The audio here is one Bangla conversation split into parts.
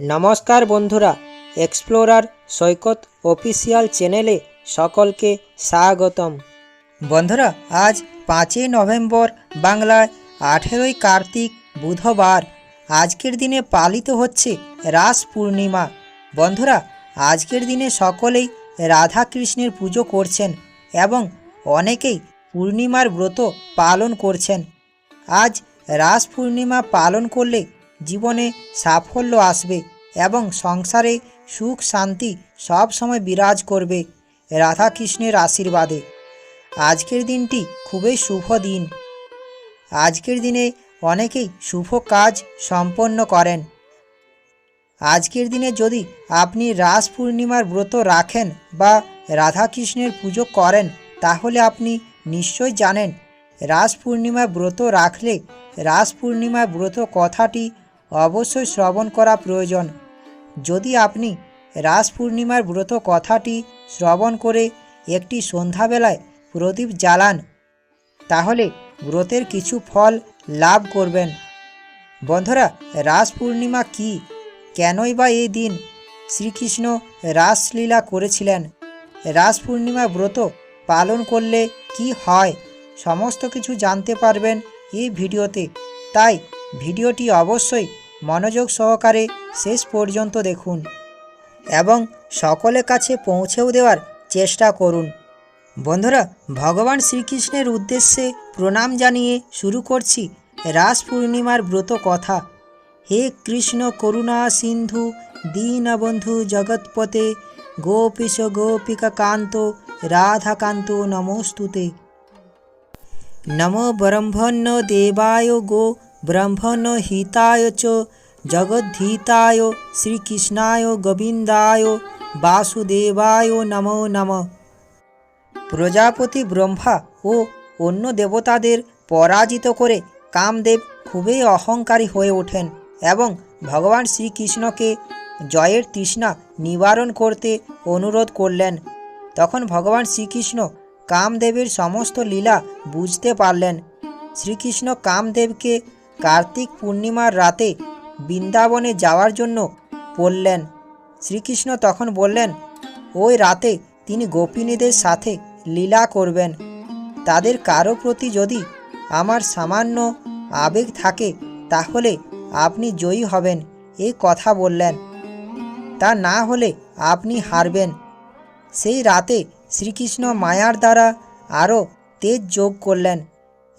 নমস্কার বন্ধুরা এক্সপ্লোরার সৈকত অফিসিয়াল চ্যানেলে সকলকে স্বাগতম। বন্ধুরা, আজ পাঁচই নভেম্বর বাংলায় আঠেরোই কার্তিক বুধবার। আজকের দিনে পালিত হচ্ছে রাস পূর্ণিমা। বন্ধুরা, আজকের দিনে সকলেই রাধা কৃষ্ণের পুজো করছেন এবং অনেকেই পূর্ণিমার ব্রত পালন করছেন। আজ রাস পূর্ণিমা পালন করলে জীবনে সাফল্য আসবে এবং সংসারে সুখ, শান্তি সব সময় বিরাজ করবে রাধাকৃষ্ণের আশীর্বাদে। আজকের দিনটি খুবই শুভ দিন। আজকের দিনে অনেকেই শুভ কাজ সম্পন্ন করেন। আজকের দিনে যদি আপনি রাস পূর্ণিমার ব্রত রাখেন বা রাধাকৃষ্ণের পুজো করেন, তাহলে আপনি নিশ্চয় জানেন, রাস পূর্ণিমা ব্রত রাখলে রাস পূর্ণিমা ব্রত কথাটি অবশ্যই শ্রবণ করা প্রয়োজন। যদি আপনি রাস পূর্ণিমার ব্রত কথাটি শ্রবণ করে একটি সন্ধ্যাবেলায় প্রদীপ জ্বালান, তাহলে ব্রতের কিছু ফল লাভ করবেন। বন্ধুরা রাস পূর্ণিমা কি? কেনই বা এই দিন শ্রীকৃষ্ণ রাসলীলা করেছিলেন? রাস পূর্ণিমা ব্রত পালন করলে কি হয়? সমস্ত কিছু জানতে পারবেন এই ভিডিওতে। তাই ভিডিওটি অবশ্যই মনোযোগ সহকারে শেষ পর্যন্ত দেখুন এবং সকলের কাছে পৌঁছেও দেওয়ার চেষ্টা করুন। বন্ধুরা, ভগবান শ্রীকৃষ্ণের উদ্দেশ্যে প্রণাম জানিয়ে শুরু করছি রাস পূর্ণিমার ব্রত কথা। হে কৃষ্ণ করুণা সিন্ধু, দীনবন্ধু জগৎপতে, গোপীশ গোপিকা কান্ত রাধাকান্ত নমস্তুতে। নমো ব্রহ্মণ্য দেবায় গো ব্রহ্মণ হিতায় চ, জগদ্ধিতায়, শ্রীকৃষ্ণায় গোবিন্দায়, বাসুদেবায় নমো নমঃ। প্রজাপতি ব্রহ্মা ও অন্য দেবতাদের পরাজিত করে কামদেব খুবই অহংকারী হয়ে ওঠেন এবং ভগবান শ্রীকৃষ্ণকে জয়ের তৃষ্ণা নিবারণ করতে অনুরোধ করলেন। তখন ভগবান শ্রীকৃষ্ণ কামদেবের সমস্ত লীলা বুঝতে পারলেন। শ্রীকৃষ্ণ কামদেবকে কার্তিক পূর্ণিমার রাতে বৃন্দাবনে যাওয়ার জন্য বললেন, শ্রীকৃষ্ণ তখন বললেন, ওই রাতে তিনি গোপিনীদের সাথে লীলা করবেন। তাদের কারও প্রতি যদি আমার সামান্য আবেগ থাকে, তাহলে আপনি জয়ী হবেন। এই কথা বললেন। তা না হলে আপনি হারবেন। সেই রাতে শ্রীকৃষ্ণ মায়ার দ্বারা আরও তেজ যোগ করলেন।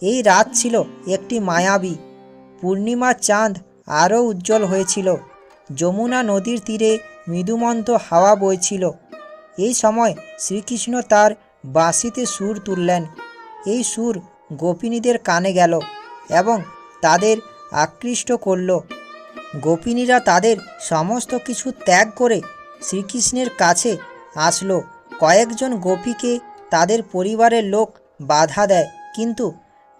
এই রাত ছিল একটি মায়াবী। পূর্ণিমার চাঁদ আরও উজ্জ্বল হয়েছিল। যমুনা নদীর তীরে মৃদুমন্ত হাওয়া বইছিল। এই সময় শ্রীকৃষ্ণ তার বাঁশিতে সুর তুললেন। এই সুর গোপিনীদের কানে গেল এবং তাদের আকৃষ্ট করল। গোপিনীরা তাদের সমস্ত কিছু ত্যাগ করে শ্রীকৃষ্ণের কাছে আসলো। কয়েকজন গোপীকে তাদের পরিবারের লোক বাধা দেয়, কিন্তু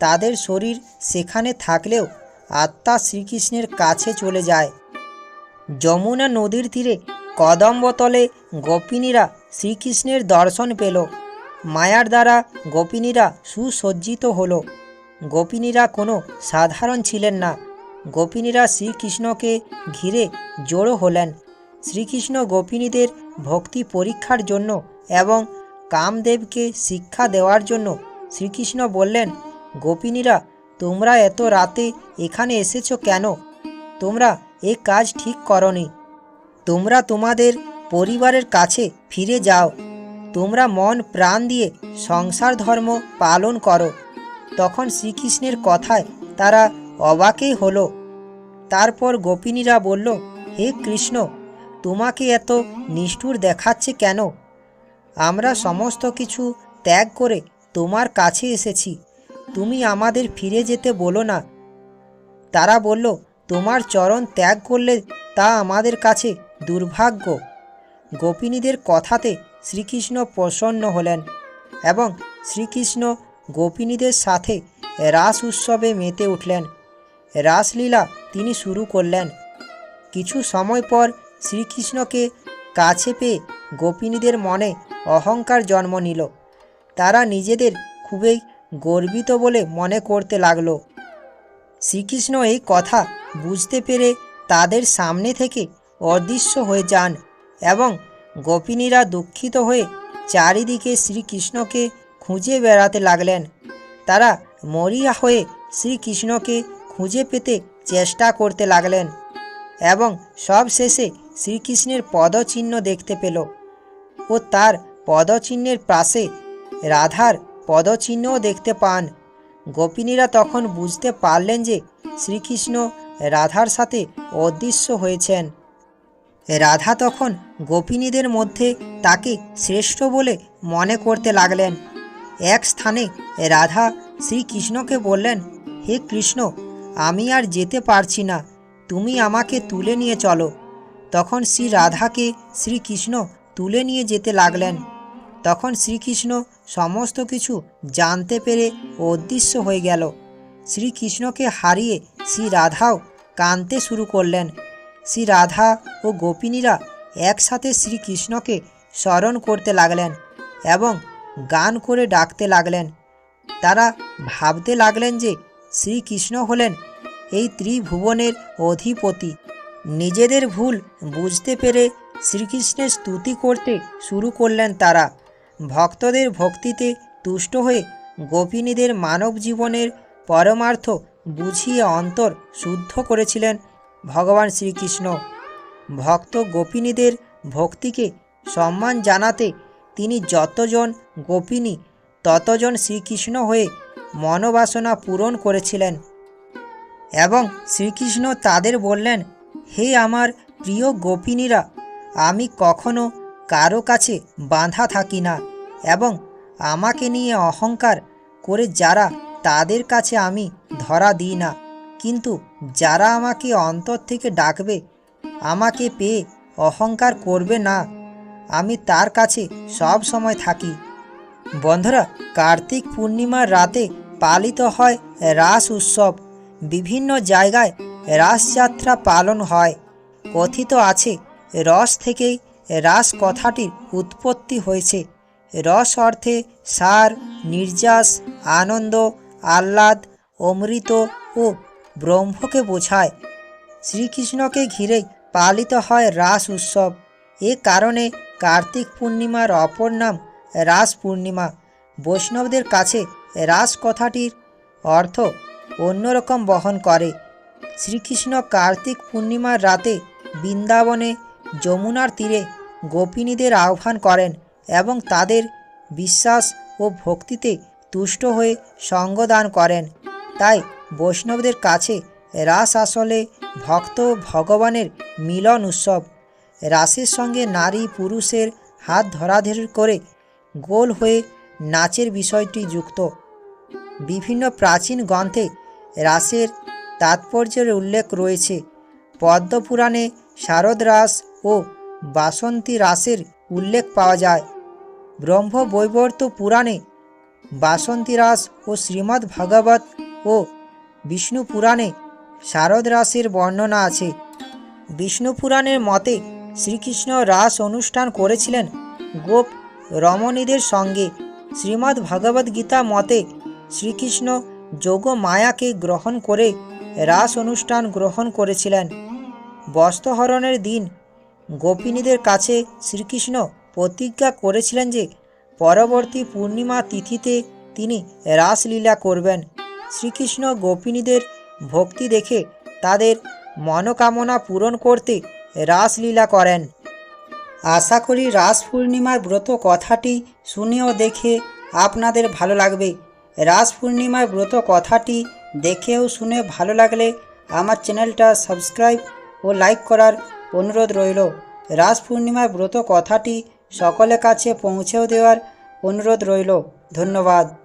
তাদের শরীর সেখানে থাকলেও আত্মা শ্রীকৃষ্ণের কাছে চলে যায়। যমুনা নদীর তীরে কদম্বতলে গোপিনীরা শ্রীকৃষ্ণের দর্শন পেল। মায়ার দ্বারা গোপিনীরা সুসজ্জিত হল। গোপিনীরা কোনো সাধারণ ছিলেন না। গোপিনীরা শ্রীকৃষ্ণকে ঘিরে জড়ো হলেন। শ্রীকৃষ্ণ গোপিনীদের ভক্তি পরীক্ষার জন্য এবং কামদেবকে শিক্ষা দেওয়ার জন্য শ্রীকৃষ্ণ বললেন, গোপিনীরা তোমরা এত রাতে এখানে এসেছ কেন? তোমরা এ কাজ ঠিক করনি। তোমরা তোমাদের পরিবারের কাছে ফিরে যাও। তোমরা মন প্রাণ দিয়ে সংসার ধর্ম পালন করো। তখন শ্রীকৃষ্ণের কথায় তারা অবাকেই হলো। তারপর গোপিনীরা বলল, হে কৃষ্ণ, তোমাকে এত নিষ্ঠুর দেখাচ্ছে কেন? আমরা সমস্ত কিছু ত্যাগ করে তোমার কাছে এসেছি। তুমি আমাদের ফিরে যেতে বলো না। তারা বলল, তোমার চরণ ত্যাগ করলে তা আমাদের কাছে দুর্ভাগ্য। গোপিনীদের কথাতে শ্রীকৃষ্ণ প্রসন্ন হলেন এবং শ্রীকৃষ্ণ গোপিনীদের সাথে রাস উৎসবে মেতে উঠলেন। রাসলীলা তিনি শুরু করলেন। কিছু সময় পর শ্রীকৃষ্ণকে কাছে পেয়ে গোপিনীদের মনে অহংকার জন্ম নিল। তারা নিজেদের খুবই গর্বিত বলে মনে করতে লাগল। শ্রীকৃষ্ণ এই কথা বুঝতে পেরে তাদের সামনে থেকে অদৃশ্য হয়ে যান এবং গোপিনীরা দুঃখিত হয়ে চারিদিকে শ্রীকৃষ্ণকে খুঁজে বেড়াতে লাগলেন। তারা মরিয়া হয়ে শ্রীকৃষ্ণকে খুঁজে পেতে চেষ্টা করতে লাগলেন এবং সব শেষে শ্রীকৃষ্ণের পদচিহ্ন দেখতে পেল ও তার পদচিহ্নের পাশে রাধার পদচিহ্নও দেখতে পান। গোপিনীরা তখন বুঝতে পারলেন যে শ্রীকৃষ্ণ রাধার সাথে অদৃশ্য হয়েছেন। রাধা তখন গোপিনীদের মধ্যে তাকে শ্রেষ্ঠ বলে মনে করতে লাগলেন। এক স্থানে রাধা শ্রীকৃষ্ণকে বললেন, হে কৃষ্ণ, আমি আর যেতে পারছি না, তুমি আমাকে তুলে নিয়ে চলো। তখন শ্রী রাধাকে শ্রীকৃষ্ণ তুলে নিয়ে যেতে লাগলেন। তখন শ্রীকৃষ্ণ সমস্ত কিছু জানতে পেরে অদৃশ্য হয়ে গেল। শ্রীকৃষ্ণকে হারিয়ে শ্রী রাধাও কাঁদতে শুরু করলেন। শ্রী রাধা ও গোপিনীরা একসাথে শ্রীকৃষ্ণকে স্মরণ করতে লাগলেন এবং গান করে ডাকতে লাগলেন। তারা ভাবতে লাগলেন যে শ্রীকৃষ্ণ হলেন এই ত্রিভুবনের অধিপতি। নিজেদের ভুল বুঝতে পেরে শ্রীকৃষ্ণের স্তুতি করতে শুরু করলেন তারা। ভক্তদের ভক্তিতে তুষ্ট হয়ে গোপিনীদের মানব জীবনের পরমার্থ বুঝিয়ে অন্তর শুদ্ধ করেছিলেন ভগবান শ্রীকৃষ্ণ। ভক্ত গোপিনীদের ভক্তিকে সম্মান জানাতে তিনি যতজন গোপিনী, ততজন শ্রীকৃষ্ণ হয়ে মনোবাসনা পূরণ করেছিলেন এবং শ্রীকৃষ্ণ তাদের বললেন, হে আমার প্রিয় গোপিনীরা, আমি কখনো কারও কাছে বাঁধা থাকি না এবং আমাকে নিয়ে অহংকার করে যারা তাদের কাছে আমি ধরা দিই না। কিন্তু যারা আমাকে অন্তর থেকে ডাকবে, আমাকে পেয়ে অহংকার করবে না। আমি তার কাছে সব সময় থাকি। বন্ধুরা, কার্তিক পূর্ণিমার রাতে পালিত হয় রাস উৎসব। বিভিন্ন জায়গায় রাসযাত্রা পালন হয়। কথিত আছে, রস থেকেই রাস কথাটির উৎপত্তি হয়েছে। রস অর্থে সার, নির্যাস, আনন্দ, আহ্লাদ, অমৃত ও ব্রহ্মকে বোঝায়। শ্রীকৃষ্ণকে ঘিরেই পালিত হয় রাস উৎসব। এ কারণে কার্তিক পূর্ণিমার অপর নাম রাস পূর্ণিমা। বৈষ্ণবদের কাছে রাস কথাটির অর্থ অন্যরকম বহন করে। শ্রীকৃষ্ণ কার্তিক পূর্ণিমার রাতে বৃন্দাবনে যমুনার তীরে গোপিনীদের আহ্বান করেন এবং তাদের বিশ্বাস ও ভক্তিতে তুষ্ট হয়ে সঙ্গদান করেন। তাই বৈষ্ণবদের কাছে রাস আসলে ভক্ত ভগবানের মিলন উৎসব। রাসের সঙ্গে নারী পুরুষের হাত ধরাধরি করে গোল হয়ে নাচের বিষয়টি যুক্ত। বিভিন্ন প্রাচীন গ্রন্থে রাসের তাৎপর্যের উল্লেখ রয়েছে। পদ্মপুরাণে শারদ রাস ও বাসন্তী রাসের উল্লেখ পাওয়া যায়। ব্রহ্ম বৈবর্ত পুরাণে বাসন্তী রাস ও শ্রীমদ্ ভাগবত ও বিষ্ণু পুরাণে শারদ রাসের বর্ণনা আছে। বিষ্ণু পুরাণের মতে শ্রীকৃষ্ণ রাস অনুষ্ঠান করেছিলেন গোপ রমণীদের সঙ্গে। শ্রীমদ্ ভগবদ গীতা মতে শ্রীকৃষ্ণ যোগ মায়াকে গ্রহণ করে রাস অনুষ্ঠান গ্রহণ করেছিলেন। বস্ত্রহরণের দিন গোপিনীদের কাছে শ্রীকৃষ্ণ প্রতিজ্ঞা করেছিলেন যে পরবর্তী পূর্ণিমা তিথিতে তিনি রাসলীলা করবেন। শ্রীকৃষ্ণ গোপিনীদের ভক্তি দেখে তাদের মনোকামনা পূরণ করতে রাসলীলা করেন। আশা করি রাস পূর্ণিমার ব্রত কথাটি শুনেও দেখে আপনাদের ভালো লাগবে। রাস পূর্ণিমার ব্রত কথাটি দেখেও শুনে ভালো লাগলে আমার চ্যানেলটা সাবস্ক্রাইব ও লাইক করার অনুরোধ রইল। রাস পূর্ণিমার ব্রত কথাটি সকলের কাছে পৌঁছেও দেওয়ার অনুরোধ রইল। ধন্যবাদ।